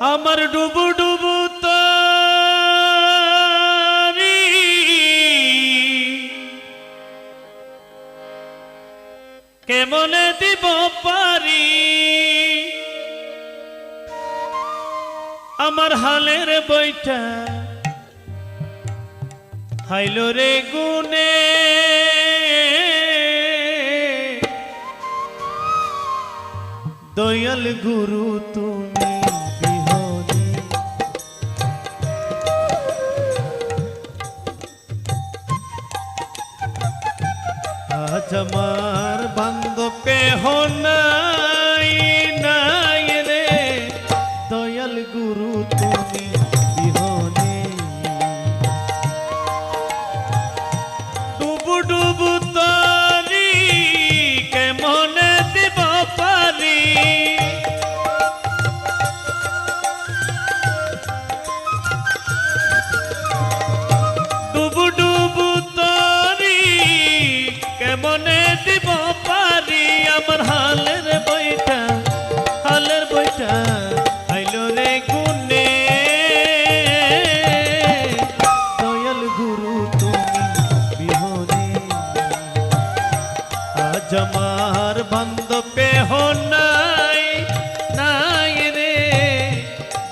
আমার ডুবু ডুবু কেমনে দিব পারি? আমার হালের বইটা হাইল রে গুনে দয়াল গুরু তুমি। समाज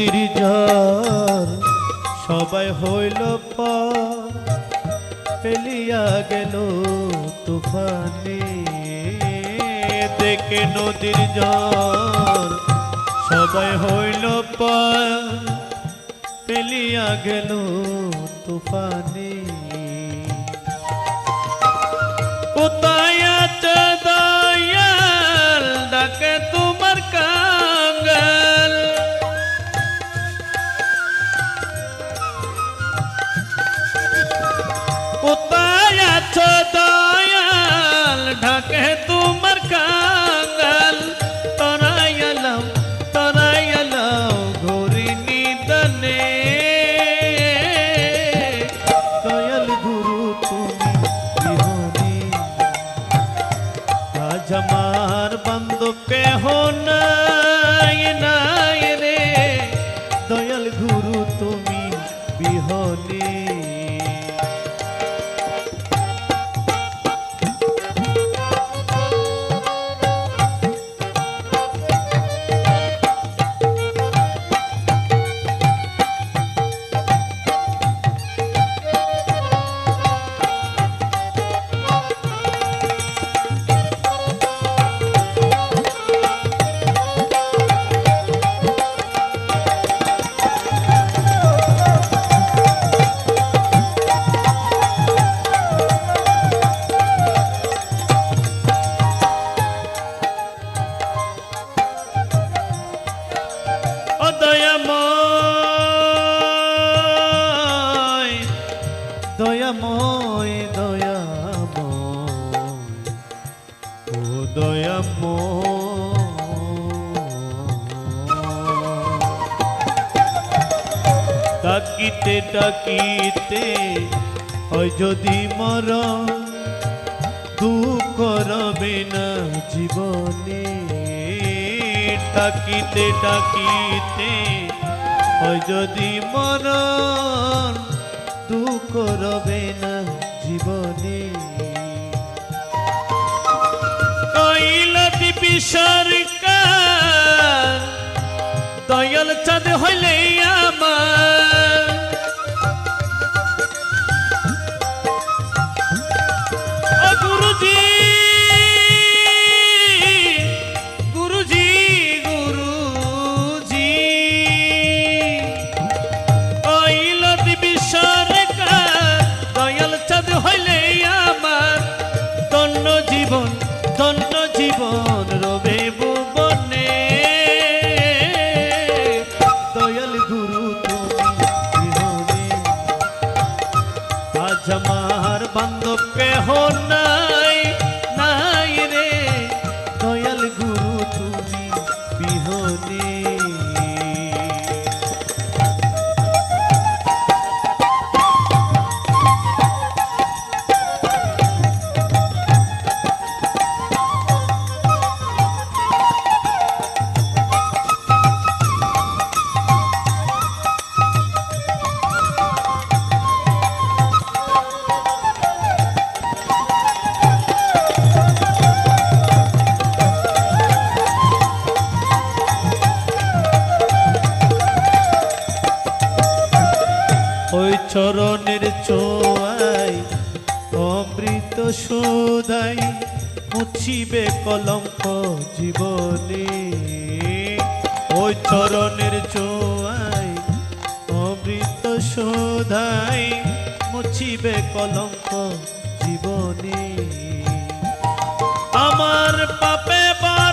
নদীর ঝড় সবাই হইল পেলিয়া গেল তুফানে। দেখে নদীর ঝড় সবাই হইল পেলিয়া গেল তুফানে। কোথায় আছো ও দয়াময় ডাকিতে ডাকিতে হয় যদি মর দুঃখ রবে না জীবনে। ডাকিতে ডাকিতে হয় যদি মরণ, দুঃখ রবে না জীবনে। সরকার। দয়াল চাঁদ হইলে চরণের চোয়াই, অমৃত সোধাই মুছিবে কলঙ্ক জীবনে। ওই চরণের চোয়াই, অমৃত সোধাই মুছিবে কলঙ্ক জীবনে। আমার পাপে বা